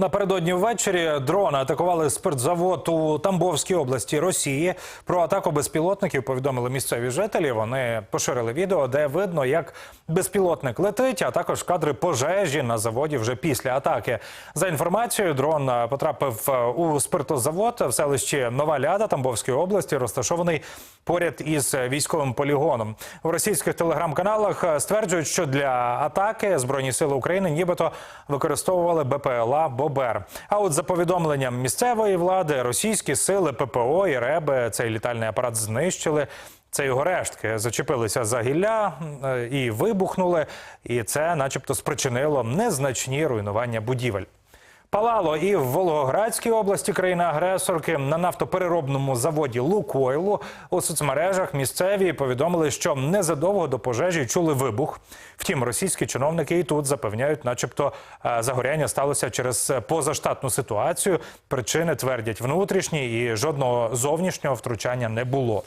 Напередодні ввечері дрони атакували спиртзавод у Тамбовській області Росії. Про атаку безпілотників повідомили місцеві жителі. Вони поширили відео, де видно, як безпілотник летить, а також кадри пожежі на заводі вже після атаки. За інформацією, дрон е, потрапив е, у спиртозавод в селищі Нова Ляда Тамбовської області, розташований поряд із військовим полігоном. У російських телеграм-каналах е, стверджують, що для атаки збройні сили України нібито використовували БПЛА Бобер. А от за повідомленням місцевої влади, російські сили ППО і РЕБ цей літальний апарат знищили. Це його рештки зачепилися за гілля е, і вибухнули, і це, начебто, спричинило незначні руйнування будівель. Палало і в Волгоградській області країни-агресорки на нафтопереробному заводі Лукойлу у соцмережах місцеві повідомили, що незадовго до пожежі чули вибух. Втім, російські чиновники і тут запевняють, начебто е, загоряння сталося через позаштатну ситуацію. Причини твердять внутрішні і жодного зовнішнього втручання не було.